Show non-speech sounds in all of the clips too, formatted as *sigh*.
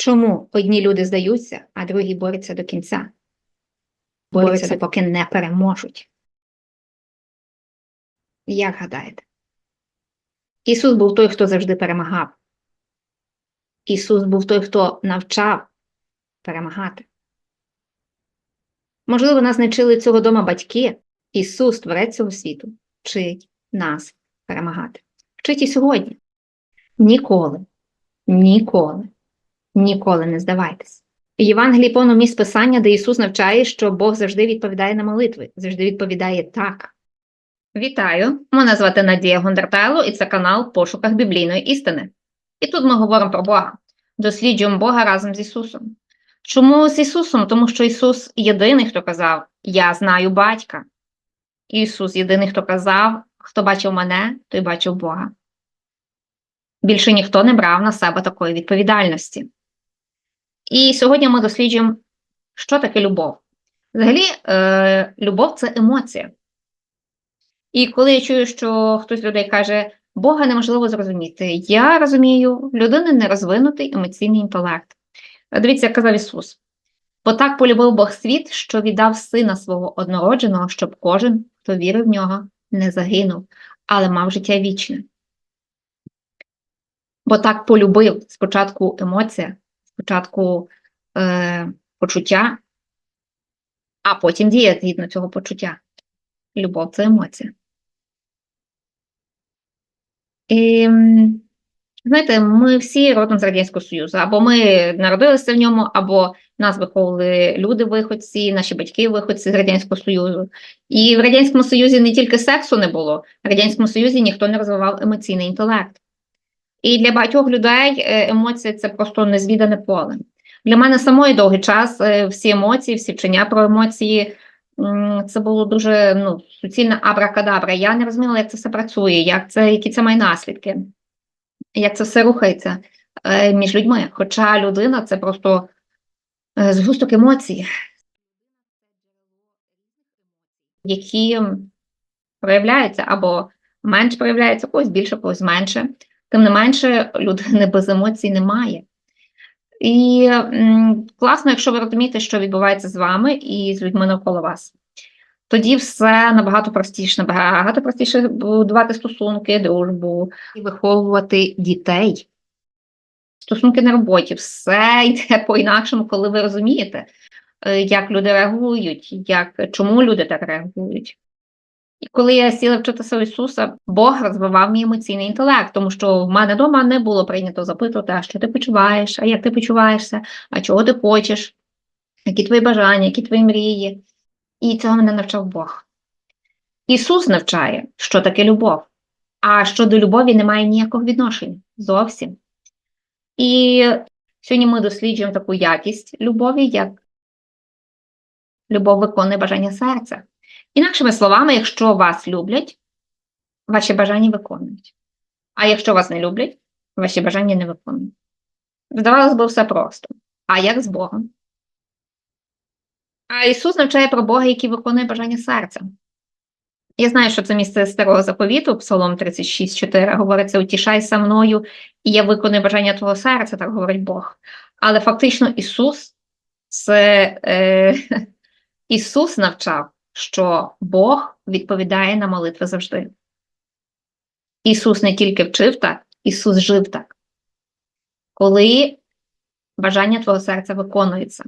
Чому одні люди здаються, а другі борються до кінця? Борються, поки не переможуть. Як гадаєте? Ісус був той, хто завжди перемагав. Ісус був той, хто навчав перемагати. Можливо, нас не вчили цього дома батьки. Ісус, творець цього світу, вчить нас перемагати. Вчить і сьогодні. Ніколи, ніколи, ніколи не здавайтесь. В Євангелії повно місць писання, де Ісус навчає, що Бог завжди відповідає на молитви, завжди відповідає так. Вітаю! Мене звати Надія Гондартайло, і це канал Пошуках біблійної істини. І тут ми говоримо про Бога, досліджуємо Бога разом з Ісусом. Чому з Ісусом? Тому що Ісус єдиний, хто казав: Я знаю батька. Ісус єдиний, хто казав, хто бачив мене, той бачив Бога. Більше ніхто не брав на себе такої відповідальності. І сьогодні ми досліджуємо, що таке любов. Взагалі, е, любов це емоція. І коли я чую, що хтось людей каже, Бога неможливо зрозуміти, я розумію, людини нерозвинутий емоційний інтелект. Дивіться, як казав Ісус. Бо так полюбив Бог світ, що віддав сина свого однородженого, щоб кожен, хто вірив в нього, не загинув, але мав життя вічне. Бо так полюбив спочатку емоція, спочатку е, почуття, а потім діє згідно цього почуття. Любов це емоція. І, знаєте, ми всі родом з Радянського Союзу. Або ми народилися в ньому, або нас виховували люди виходці, наші батьки виходці з Радянського Союзу. І в Радянському Союзі не тільки сексу не було, в Радянському Союзі ніхто не розвивав емоційний інтелект. І для багатьох людей е, емоції це просто незвідане поле. Для мене самої довгий час е, всі емоції, всі вчення про емоції це було дуже ну, суцільна абракадабра. Я не розуміла, як це все працює, як це, які це має наслідки, як це все рухається е, між людьми. Хоча людина це просто згусток емоцій, які проявляються або менш проявляються, когось більше, когось менше. Тим не менше, людини без емоцій немає. І класно, якщо ви розумієте, що відбувається з вами і з людьми навколо вас. Тоді все набагато простіше, набагато простіше будувати стосунки, дружбу і виховувати дітей. Стосунки на роботі, все йде по-інакшому, коли ви розумієте, е, як люди реагують, як, чому люди так реагують. І коли я сіла вчитися Ісуса, Бог розвивав мій емоційний інтелект, тому що в мене вдома не було прийнято запитувати, а що ти почуваєш, а як ти почуваєшся, а чого ти хочеш, які твої бажання, які твої мрії. І цього мене навчав Бог. Ісус навчає, що таке любов, а щодо любові немає ніякого відношення зовсім. І сьогодні ми досліджуємо таку якість любові, як любов виконує бажання серця. Інакшими словами, якщо вас люблять, ваші бажання виконують. А якщо вас не люблять, ваші бажання не виконують. Здавалось би, все просто. А як з Богом? А Ісус навчає про Бога, який виконує бажання серця. Я знаю, що це місце старого заповіту, Псалом 36,4 говориться: утішайся мною, і я виконую бажання твого серця, так говорить Бог. Але фактично Ісус це е, *laughs* Ісус навчав що Бог відповідає на молитви завжди. Ісус не тільки вчив так, Ісус жив так. Коли бажання твого серця виконується.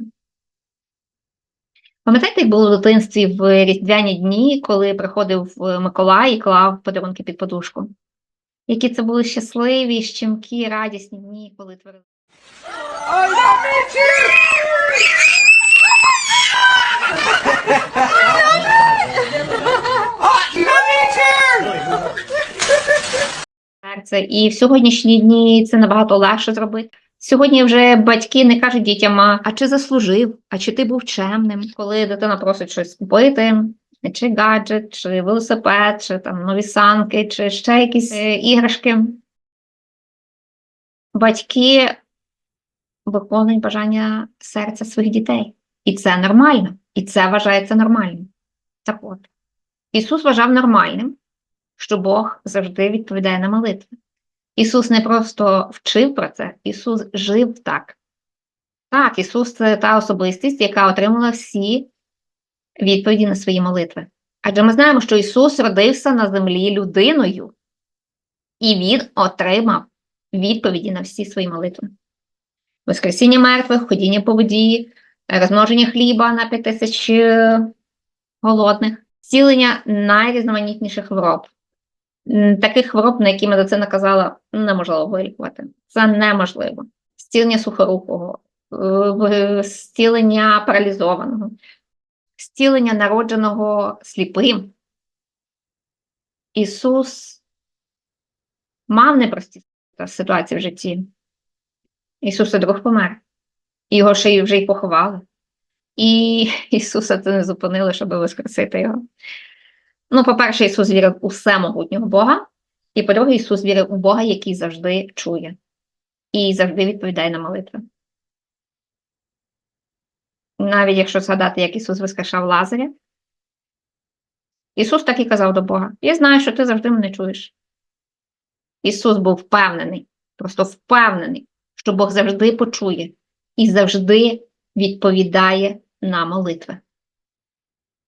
Пам'ятаєте, як було в дитинстві в різдвяні дні, коли приходив Миколай і клав подарунки під подушку? Які це були щасливі, щемкі, радісні дні, коли творили. Серце. І в сьогоднішні дні це набагато легше зробити. Сьогодні вже батьки не кажуть дітям, а чи заслужив, а чи ти був чемним, коли дитина просить щось купити, чи гаджет, чи велосипед, чи там нові санки, чи ще якісь е, іграшки. Батьки виконують бажання серця своїх дітей. І це нормально, і це вважається нормальним. Так от, Ісус вважав нормальним, що Бог завжди відповідає на молитви. Ісус не просто вчив про це, Ісус жив так. Так, Ісус це та особистість, яка отримала всі відповіді на свої молитви. Адже ми знаємо, що Ісус родився на землі людиною, і Він отримав відповіді на всі свої молитви. Воскресіння мертвих, ходіння по воді, розмноження хліба на 5 тисяч е, голодних, зцілення найрізноманітніших хвороб. Таких хвороб, на які медицина казала, неможливо вилікувати. Це неможливо. Зцілення сухорукого, е, зцілення паралізованого, зцілення народженого сліпим. Ісус мав непрості ситуації в житті. Ісуса друг помер. Його й вже й поховали. І *laughs* Ісуса це не зупинило, щоб воскресити його. Ну, по-перше, Ісус вірив у всемогутнього Бога, і по-друге, Ісус вірив у Бога, який завжди чує і завжди відповідає на молитви. Навіть якщо згадати, як Ісус воскрешав Лазаря, Ісус так і казав до Бога: Я знаю, що ти завжди мене чуєш. Ісус був впевнений, просто впевнений, що Бог завжди почує і завжди відповідає на молитви.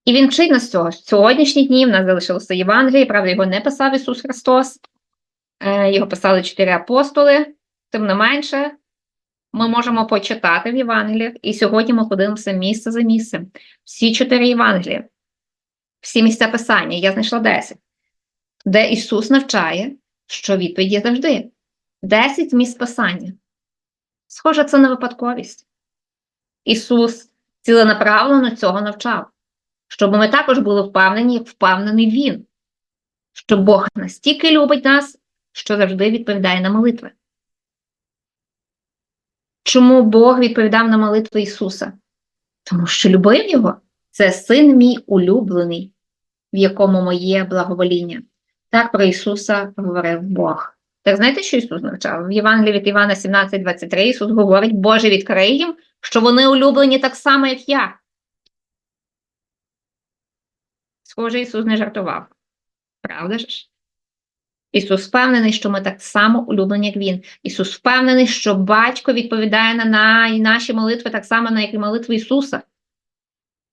І він вчить нас цього. В сьогоднішні дні в нас залишилося Євангеліє, правда, його не писав Ісус Христос, е, його писали чотири апостоли, тим не менше, ми можемо почитати в Євангеліях, і сьогодні ми подивимося місце за місцем. Всі чотири Євангелія, всі місця Писання, я знайшла 10, де Ісус навчає, що відповідь є завжди. 10 місць Писання. Схоже, це не випадковість. Ісус ціленаправлено цього навчав, щоб ми також були впевнені, як впевнений Він, що Бог настільки любить нас, що завжди відповідає на молитви. Чому Бог відповідав на молитви Ісуса? Тому що любив Його. Це син мій улюблений, в якому моє благовоління. Так про Ісуса говорив Бог. Так знаєте, що Ісус навчав? В Євангелії від Івана 17,23 Ісус говорить, Боже, відкрий їм, що вони улюблені так само, як я. Схоже, Ісус не жартував. Правда ж? Ісус впевнений, що ми так само улюблені, як Він. Ісус впевнений, що Батько відповідає на, на наші молитви так само, на як і молитви Ісуса.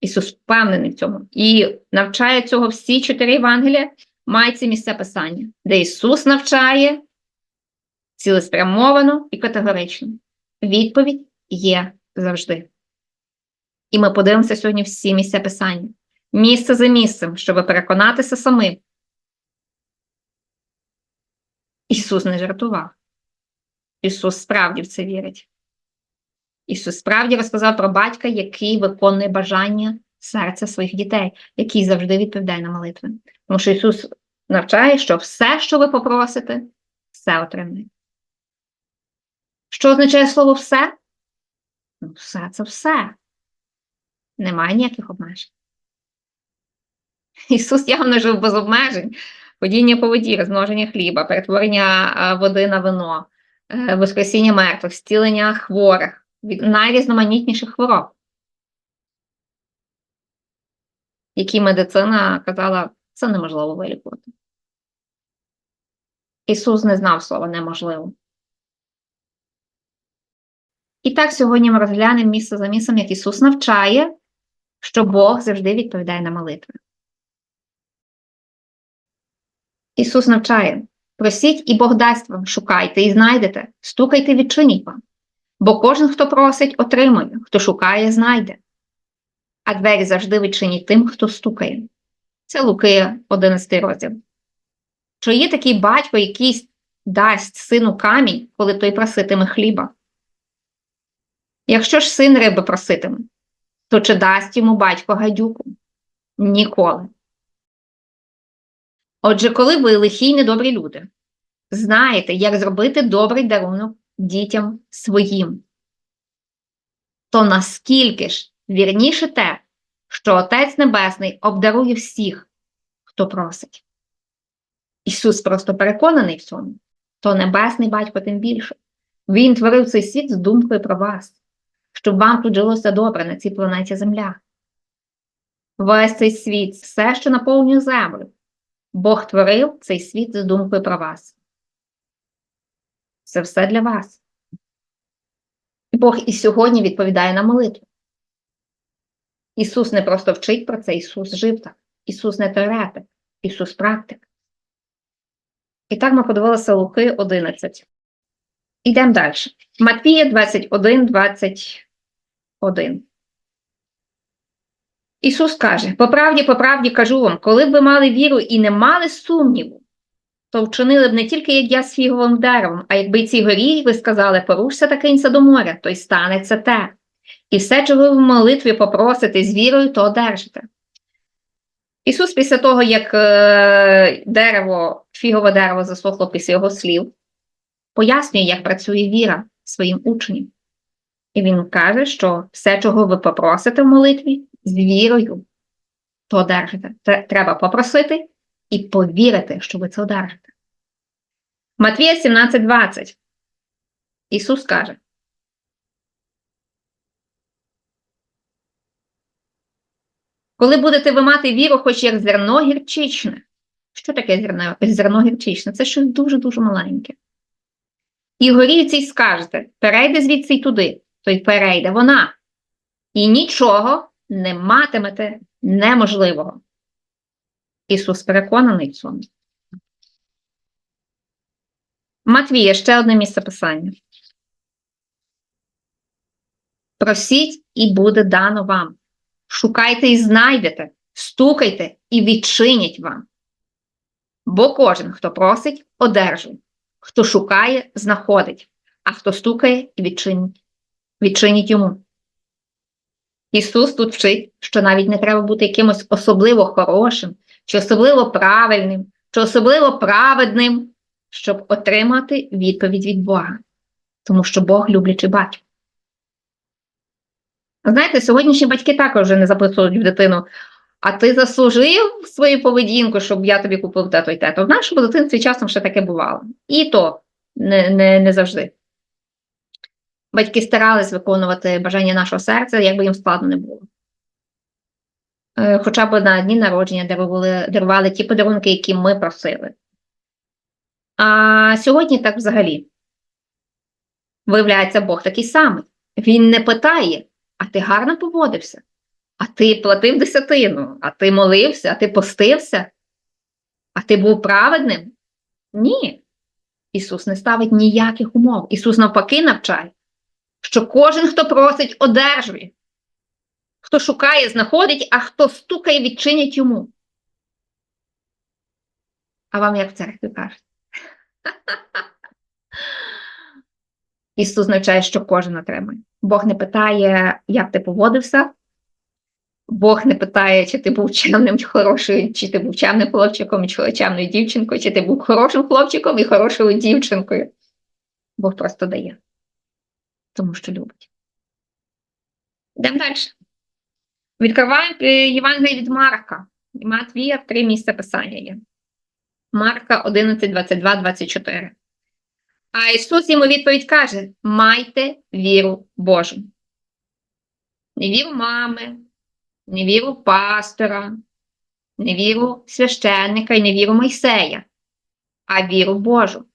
Ісус впевнений в цьому. І навчає цього всі чотири Євангелія, мають ці місця Писання, де Ісус навчає цілеспрямовано і категорично. Відповідь є завжди. І ми подивимося сьогодні всі місця Писання. Місце за місцем, щоб переконатися самим. Ісус не жартував. Ісус справді в це вірить. Ісус справді розказав про батька, який виконує бажання серця своїх дітей, який завжди відповідає на молитви. Тому що Ісус навчає, що все, що ви попросите, все отримаєте. Що означає слово все? Ну, все це все. Немає ніяких обмежень. Ісус явно жив без обмежень. Ходіння по воді, розмноження хліба, перетворення води на вино, е, воскресіння мертвих, зцілення хворих, найрізноманітніших хвороб, які медицина казала, це неможливо вилікувати. Ісус не знав слова неможливо. І так сьогодні ми розглянемо місце за місцем, як Ісус навчає, що Бог завжди відповідає на молитви. Ісус навчає: просіть, і Бог дасть вам, шукайте і знайдете, стукайте, відчиніть вам. Бо кожен, хто просить, отримує, хто шукає, знайде. А двері завжди відчинять тим, хто стукає. Це Луки 11 розділ. Що є такий батько, який дасть сину камінь, коли той проситиме хліба. Якщо ж син риби проситиме, то чи дасть йому батько гадюку? Ніколи. Отже, коли ви лихі й недобрі люди, знаєте, як зробити добрий дарунок дітям своїм, то наскільки ж вірніше те, що Отець Небесний обдарує всіх, хто просить. Ісус просто переконаний в цьому, то Небесний Батько тим більше. Він творив цей світ з думкою про вас, щоб вам тут жилося добре на цій планеті Земля. Весь цей світ, все, що наповнює землю, Бог творив цей світ з думкою про вас. Це все для вас. Бог і сьогодні відповідає на молитву. Ісус не просто вчить про це, Ісус жив так. Ісус не теоретик, Ісус практик. І так ми подивилися Луки 11. Ідемо далі. Матвія 21, 21. Ісус каже: по правді, по правді кажу вам, коли б ви мали віру і не мали сумніву, то вчинили б не тільки як я з фіговим деревом, а якби й цій горі ви сказали, порушся та кинься до моря, то й станеться те. І все, чого ви в молитві попросите з вірою, то одержите. Ісус, після того, як е, дерево, фігове дерево засохло після його слів, пояснює, як працює віра своїм учням. І він каже, що все, чого ви попросите в молитві, з вірою, то одержите. Треба попросити і повірити, що ви це одержите. Матвія 17:20. Ісус каже: Коли будете ви мати віру, хоч як зерно гірчичне. Що таке зерно, зерно гірчичне? Це щось дуже-дуже маленьке. І горі цій скажете: перейде звідси й туди, то й перейде вона. І нічого не матимете неможливого. Ісус переконаний в цьому. Матвія, ще одне місце писання. Просіть, і буде дано вам. Шукайте і знайдете, стукайте і відчинять вам. Бо кожен, хто просить, одержує, хто шукає, знаходить, а хто стукає відчинить, відчинить йому. Ісус тут вчить, що навіть не треба бути якимось особливо хорошим, чи особливо правильним, чи особливо праведним, щоб отримати відповідь від Бога, тому що Бог люблячий батько. Знаєте, сьогоднішні батьки також вже не запитують в дитину, а ти заслужив свою поведінку, щоб я тобі купив те-то й те-то. В нашому дитинстві часом ще таке бувало. І то не, не, не завжди. Батьки старались виконувати бажання нашого серця, як би їм складно не було. Е, Хоча б на дні народження дарували, дарували ті подарунки, які ми просили. А сьогодні так взагалі. Виявляється, Бог такий самий. Він не питає, а ти гарно поводився, а ти платив десятину, а ти молився, а ти постився, а ти був праведним? Ні. Ісус не ставить ніяких умов. Ісус навпаки навчає, що кожен, хто просить, одержує. Хто шукає, знаходить, а хто стукає, відчинять йому. А вам як в церкві кажуть? *laughs* Ісус навчає, що кожен отримує. Бог не питає, як ти поводився. Бог не питає, чи ти був чемним, чи хорошою, чи ти був чемним хлопчиком, чи чемною дівчинкою, чи ти був хорошим хлопчиком і хорошою дівчинкою. Бог просто дає, тому що любить. Йдемо далі. Відкриваємо е, Євангеліє від Марка. Матвія три місця писання є. Марка 11, 22, 24. А Ісус йому відповідь каже: майте віру Божу. Не віру мами, не віру пастора, не віру священника і не віру Мойсея, а віру Божу.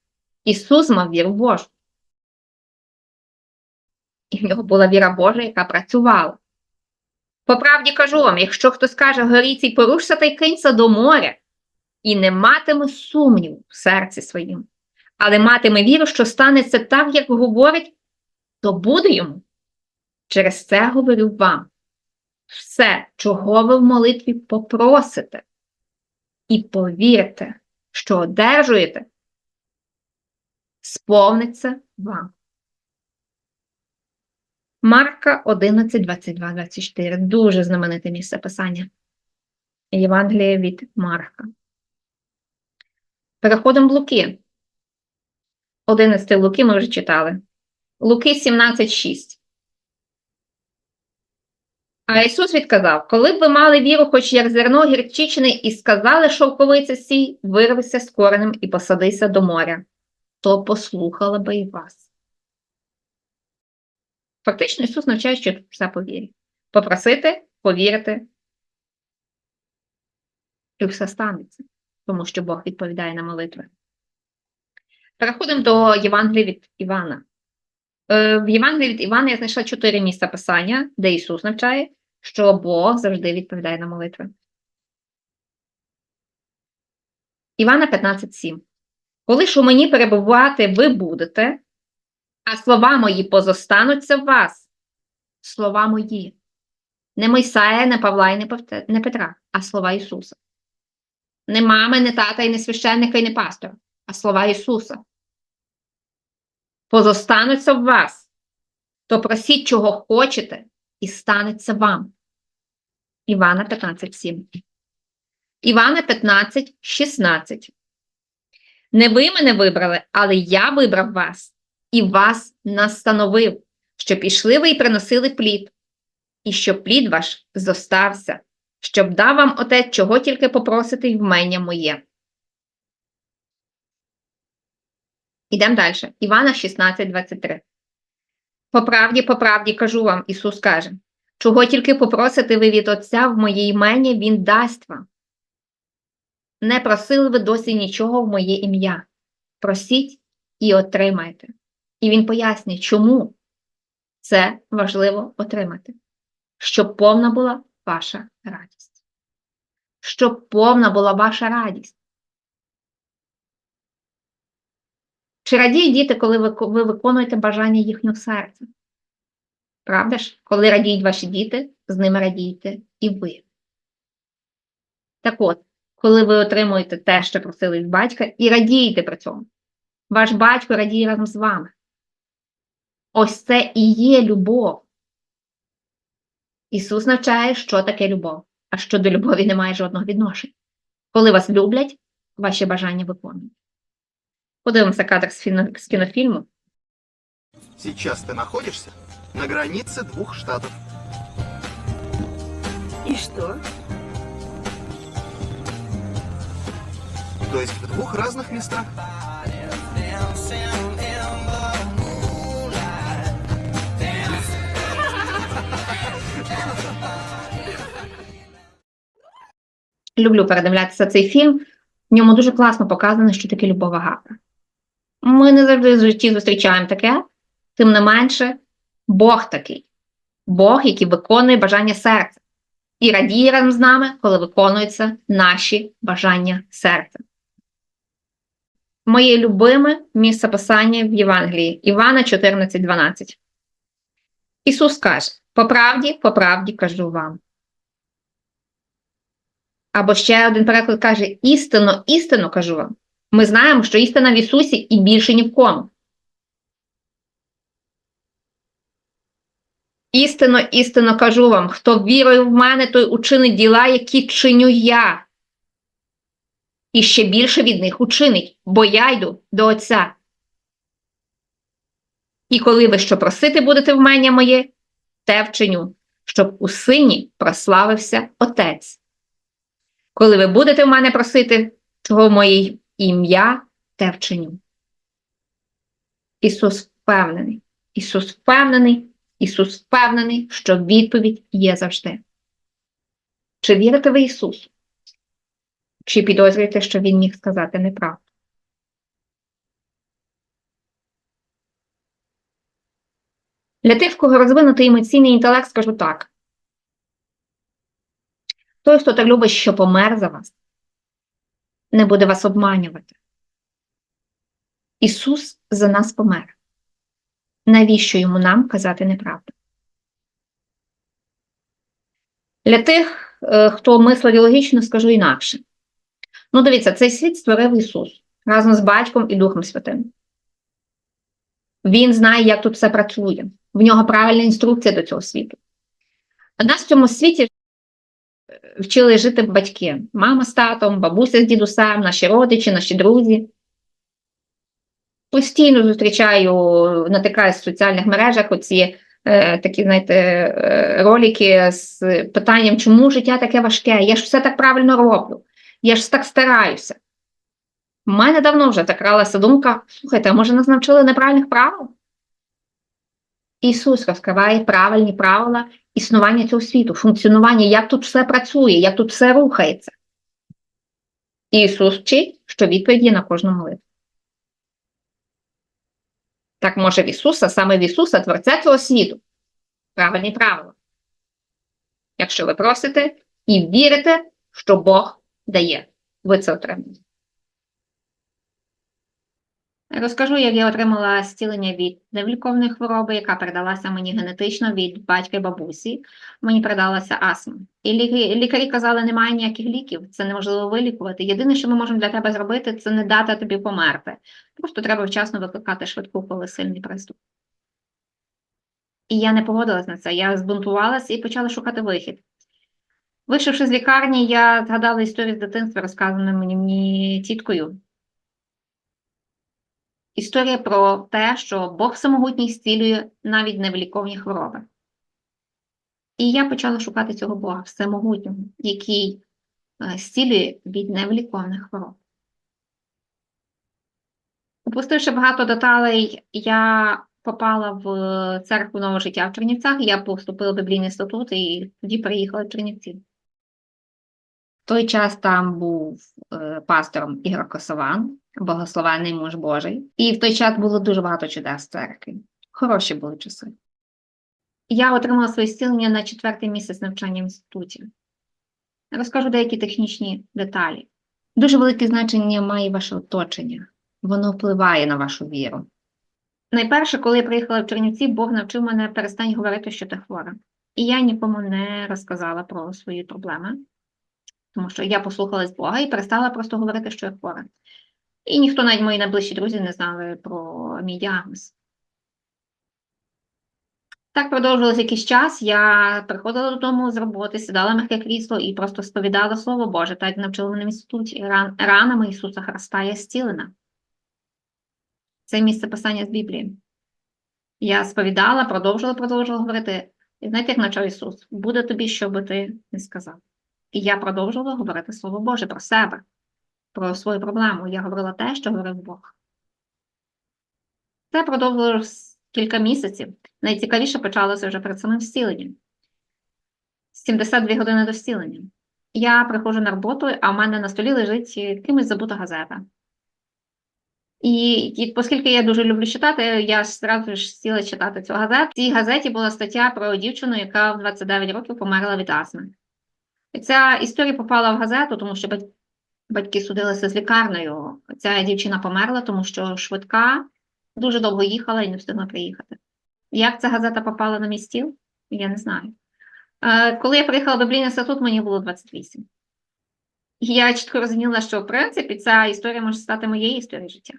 Ісус мав віру Божу. І в нього була віра Божа, яка працювала. По правді кажу вам, якщо хтось каже горіться порушся та й кинься до моря, і не матиме сумніву в серці своїм, але матиме віру, що станеться так, як говорить, то буде йому. Через це говорю вам. Все, чого ви в молитві попросите, і повірте, що одержуєте, сповниться вам. Марка 11, 22, 24. Дуже знамените місце писання. Євангеліє від Марка. Переходимо в Луки. 11 Луки ми вже читали. Луки 17, 6. А Ісус відказав: коли б ви мали віру, хоч як зерно гірчичне, і сказали шовковиця сій, вирвися з коренем і посадися до моря, то послухала би і вас. Фактично, Ісус навчає, що все по вірі. Попросити, повірити, і все станеться, тому що Бог відповідає на молитви. Переходимо до Євангелія від Івана. Е, В Євангелії від Івана я знайшла чотири місця писання, де Ісус навчає, що Бог завжди відповідає на молитви. Івана 15.7. Коли ж у мені перебувати ви будете, а слова мої позостануться в вас. Слова мої. Не Мойсея, не Павла і не Петра, а слова Ісуса. Не мами, не тата, і не священника, і не пастора, а слова Ісуса. Позостануться в вас, то просіть, чого хочете, і станеться вам. Івана 15.7. Івана 15.16. Не ви мене вибрали, але я вибрав вас і вас настановив, щоб пішли ви і приносили плід, і щоб плід ваш зостався, щоб дав вам отець, чого тільки попросите й вмення моє. Ідемо далі. Івана 16:23. По правді, по правді кажу вам, Ісус каже, чого тільки попросите ви від Отця в моє імення, Він дасть вам. Не просили ви досі нічого в моє ім'я. Просіть і отримайте. І він пояснює, чому це важливо отримати. Щоб повна була ваша радість. Щоб повна була ваша радість. Чи радіють діти, коли ви виконуєте бажання їхнього серця? Правда ж? Коли радіють ваші діти, з ними радієте і ви. Так от, коли ви отримуєте те, що просили від батька, і радієте при цьому. Ваш батько радіє разом з вами. Ось це і є любов. Ісус навчає, що таке любов, а що до любові немає жодного відношення. Коли вас люблять, ваші бажання виконують. Подивимося кадр з, фіно, з кінофільму. Сейчас ты находишься на границе двух штатов. И что? То есть в двух разных местах. Люблю передивлятися цей фільм. В ньому дуже класно показано, що таке любов агапа. Ми не завжди в житті зустрічаємо таке, тим не менше, Бог такий. Бог, який виконує бажання серця. І радіє разом з нами, коли виконуються наші бажання серця. Моє любиме місце писання в Євангелії Івана 14.12. Ісус каже: По правді, по правді кажу вам. Або ще один переклад каже: істинно, істинно кажу вам. Ми знаємо, що істина в Ісусі і більше ні в кому. Істинно, істинно кажу вам, хто вірує в мене, той учинить діла, які чиню я. І ще більше від них учинить, бо я йду до Отця. І коли ви що просити будете в мене моє, те вчиню, щоб у сині прославився Отець. Коли ви будете в мене просити, чого моє ім'я, те вчиню. Ісус впевнений. Ісус впевнений, Ісус впевнений, що відповідь є завжди. Чи вірите ви Ісусу? Чи підозрюєте, що Він міг сказати неправду? Для тих, в кого розвинутий емоційний інтелект, скажу так. Той, хто так любить, що помер за вас, не буде вас обманювати. Ісус за нас помер. Навіщо йому нам казати неправду? Для тих, е, хто мислить логічно, скажу інакше. Ну, дивіться, цей світ створив Ісус разом з Батьком і Духом Святим. Він знає, як тут все працює. В нього правильна інструкція до цього світу. Нас в цьому світі вчили жити батьки. Мама з татом, бабуся з дідусем, наші родичі, наші друзі. Постійно зустрічаю, натикаюсь в соціальних мережах оці е, такі, знаєте, е, ролики з питанням, чому життя таке важке? Я ж все так правильно роблю, я ж так стараюся. У мене давно вже закралася думка: слухайте, а може нас навчили неправильних правил? Ісус розкриває правильні правила існування цього світу, функціонування, як тут все працює, як тут все рухається. Ісус вчить, що відповідь є на кожну молитву. Так може в Ісуса, саме в Ісуса, Творця цього світу. Правильні правила. Якщо ви просите і вірите, що Бог дає, ви це отримаєте. Розкажу, як я отримала зцілення від невліковної хвороби, яка передалася мені генетично від батька і бабусі. Мені передалася астма. І лікарі, казали, немає ніяких ліків, це неможливо вилікувати. Єдине, що ми можемо для тебе зробити, це не дати тобі померти. Просто треба вчасно викликати швидку, коли сильний приступ. І я не погодилась на це. Я збунтувалася і почала шукати вихід. Вийшовши з лікарні, я згадала історію з дитинства, розказану мені тіткою. Історія про те, що Бог всемогутній зцілює навіть невиліковні хвороби. І я почала шукати цього Бога всемогутнього, який е, зцілює від невиліковних хвороб. Упустивши багато деталей, я попала в церкву нового життя в Чернівцях, я поступила в біблійний статут і тоді приїхала в Чернівці. В той час там був е, пастором Ігор Косован, благословенний муж Божий. І в той час було дуже багато чудес в церкві. Хороші були часи. Я отримала своє зцілення на четвертий місяць навчання в інституті. Розкажу деякі технічні деталі. Дуже велике значення має ваше оточення. Воно впливає на вашу віру. Найперше, коли я приїхала в Чернівці, Бог навчив мене перестань говорити, що ти хвора. І я нікому не розказала про свої проблеми, тому що я послухалась Бога і перестала просто говорити, що я хвора. І ніхто, навіть мої найближчі друзі, не знали про мій діагноз. Так продовжилось якийсь час. Я приходила додому з роботи, сідала м'яке крісло і просто сповідала Слово Боже, так навчили мене в інституті. Ран, ранами Ісуса Христа я зцілена. Це місце писання з Біблії. Я сповідала, продовжила, продовжила говорити. І знаєте, як навчав Ісус? Буде тобі, що би ти не сказав. І я продовжувала говорити Слово Боже про себе, про свою проблему. Я говорила те, що говорив Бог. Це продовжилось кілька місяців. Найцікавіше почалося вже перед самим зціленням. 72 години до зцілення. Я приходжу на роботу, а в мене на столі лежить кимось забута газета. І, і оскільки я дуже люблю читати, я одразу ж сіла читати цю газету. В цій газеті була стаття про дівчину, яка в 29 років померла від астми. І ця історія попала в газету, тому що батьки судилися з лікарнею. Ця дівчина померла, тому що швидка дуже довго їхала і не встигла приїхати. Як ця газета попала на мій стіл, я не знаю. Е, Коли я приїхала в Біблійний статут, мені було 28. І я чітко розуміла, що в принципі ця історія може стати моєю історією життя.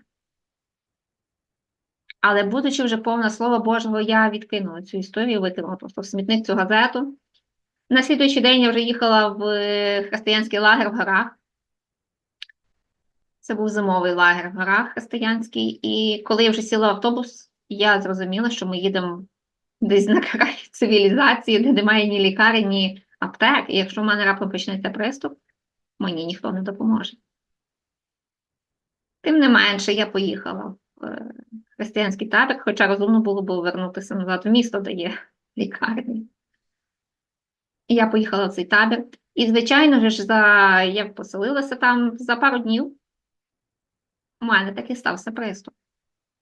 Але, будучи вже повна Слова Божого, я відкинула цю історію, викинула просто в смітник цю газету. На слідуючий день я вже їхала в е, християнський лагер в горах. Це був зимовий лагер в горах християнський. І коли я вже сіла в автобус, я зрозуміла, що ми їдемо десь на край *laughs* цивілізації, де немає ні лікарень, ні аптек. І якщо в мене раптом почнеться приступ, мені ніхто не допоможе. Тим не менше, я поїхала в е, християнський табір, хоча розумно було б повернутися назад в місто, де є *laughs* лікарні. Я поїхала в цей табір. І, звичайно ж, за... я поселилася там за пару днів. У мене таки стався приступ.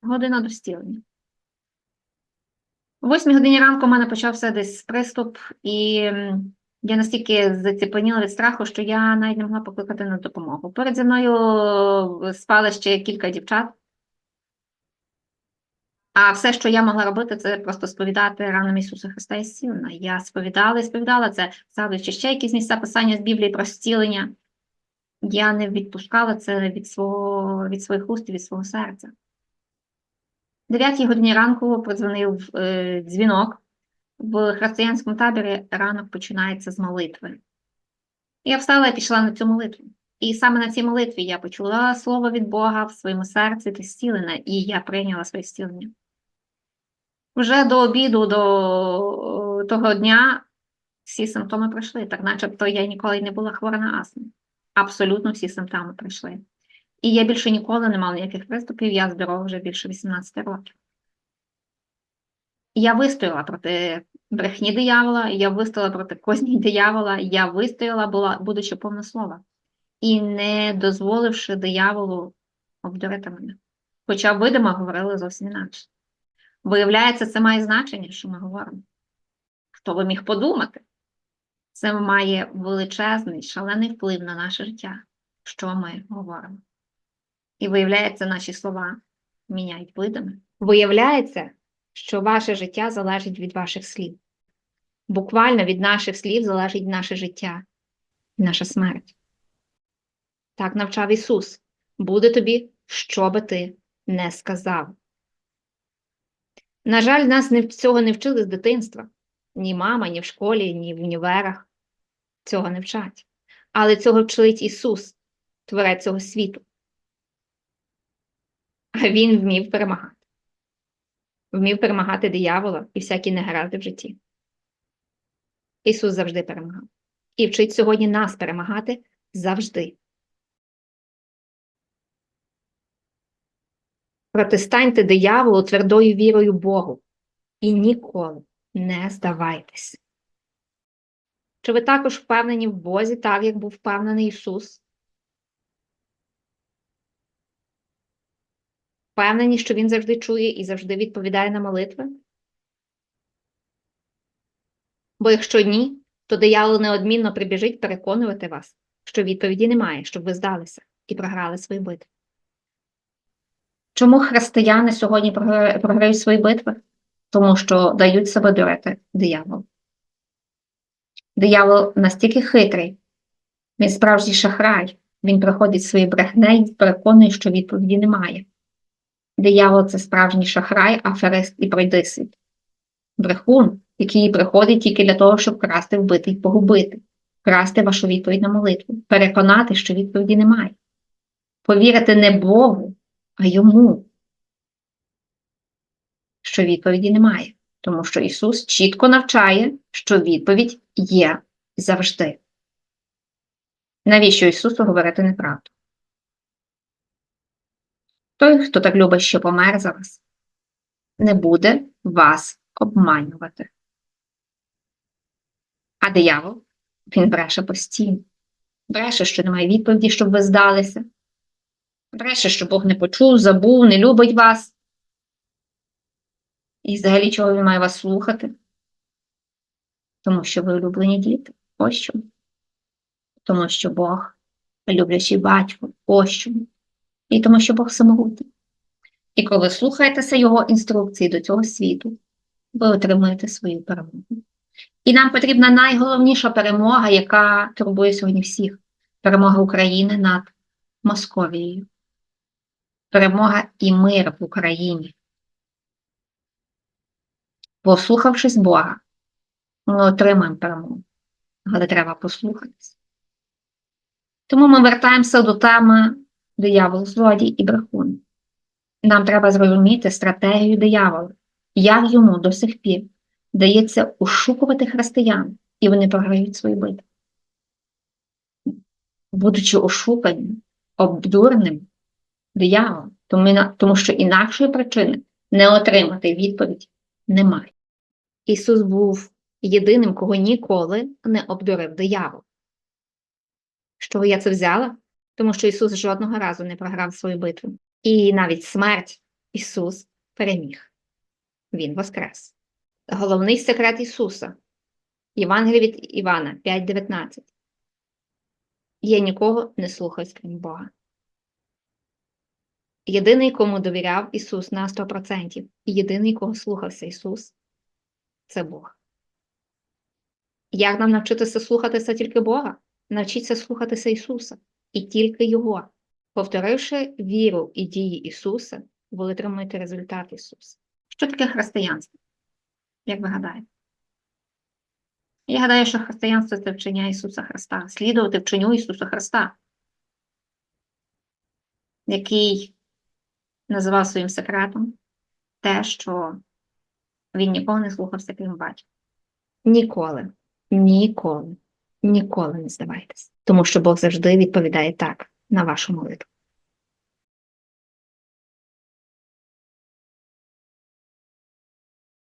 Година до стілення. О 8 годині ранку у мене почався десь приступ, і я настільки заціпеніла від страху, що я навіть не могла покликати на допомогу. Перед зі мною спали ще кілька дівчат. А все, що я могла робити, це просто сповідати ранами Ісуса Христа і зцілена. Я сповідала і сповідала це, згадуючи ще якісь місця писання з Біблії про зцілення. Я не відпускала це від свого від своїх уст від свого серця. В 9 годині ранку подзвонив е, дзвінок. В християнському таборі ранок починається з молитви. Я встала і пішла на цю молитву. І саме на цій молитві я почула слово від Бога в своєму серці ти зцілена, і я прийняла своє зцілення. Вже до обіду, до того дня всі симптоми пройшли, так начебто я ніколи не була хвора на астму. Абсолютно всі симптоми пройшли. І я більше ніколи не мала ніяких приступів, я здорова вже більше 18 років. Я вистояла проти брехні диявола, я вистояла проти козні диявола, я вистояла, була, будучи повна слова, і не дозволивши дияволу обдурити мене. Хоча видимо говорили зовсім інакше. Виявляється, це має значення, що ми говоримо. Хто би міг подумати? Це має величезний, шалений вплив на наше життя, що ми говоримо. І виявляється, наші слова міняють видами. Виявляється, що ваше життя залежить від ваших слів. Буквально від наших слів залежить наше життя, наша смерть. Так навчав Ісус. Буде тобі, що би ти не сказав. На жаль, нас цього не вчили з дитинства. Ні мама, ні в школі, ні в універах. Цього не вчать. Але цього вчить Ісус, Творець цього світу. А Він вмів перемагати. Вмів перемагати диявола і всякі негаразди в житті. Ісус завжди перемагав. І вчить сьогодні нас перемагати завжди. Протистаньте дияволу твердою вірою Богу і ніколи не здавайтесь. Чи ви також впевнені в Бозі, так як був впевнений Ісус? Впевнені, що Він завжди чує і завжди відповідає на молитви? Бо якщо ні, то диявол неодмінно прибіжить переконувати вас, що відповіді немає, щоб ви здалися і програли свої битви. Чому християни сьогодні програють свої битви? Тому що дають себе дурити дияволу. Диявол настільки хитрий, він справжній шахрай, він приходить свої брехне і переконує, що відповіді немає. Диявол це справжній шахрай, аферист і пройдисвіт. Брехун, який приходить тільки для того, щоб красти, вбити і погубити, красти вашу відповідь на молитву, переконати, що відповіді немає. Повірити не Богу, а йому, що відповіді немає. Тому що Ісус чітко навчає, що відповідь є завжди. Навіщо Ісусу говорити неправду? Той, хто так любить, що помер за вас, не буде вас обманювати. А диявол, він бреше постійно. Бреше, що немає відповіді, щоб ви здалися. Бреше, що Бог не почув, забув, не любить вас. І взагалі чого він має вас слухати? Тому що ви улюблені діти. Ось чому. Тому що Бог люблячий батько, ось чому. І тому, що Бог самогутній. І коли слухаєтеся Його інструкції до цього світу, ви отримуєте свою перемогу. І нам потрібна найголовніша перемога, яка турбує сьогодні всіх: перемога України над Московією. Перемога і мир в Україні. Послухавшись Бога, ми отримаємо перемогу, але треба послухатись. Тому ми вертаємося до теми диявол, злодій і брехун. Нам треба зрозуміти стратегію диявола, як йому до сих пір дається ошукувати християн, і вони програють свої битви. Будучи ошуканим, обдурним дияволом, тому що інакшої причини не отримати відповідь немає. Ісус був єдиним, кого ніколи не обдурив диявол. З чого я це взяла? Тому що Ісус жодного разу не програв свою битву. І навіть смерть Ісус переміг. Він воскрес. Головний секрет Ісуса. Євангеліє від Івана 5.19. Я нікого не слухаю, крім Бога. Єдиний, кому довіряв Ісус на 100%, і єдиний, кого слухався Ісус, це Бог. Як нам навчитися слухатися тільки Бога? Навчіться слухатися Ісуса і тільки Його. Повторивши віру і дії Ісуса, ви отримуєте результат Ісуса. Що таке християнство? Як ви гадаєте? Я гадаю, що християнство це вчення Ісуса Христа, слідувати вченню Ісуса Христа, який називав своїм секретом те, що він ніколи не слухався, крім батька. Ніколи, ніколи, ніколи не здавайтесь, тому що Бог завжди відповідає так на вашу молитву.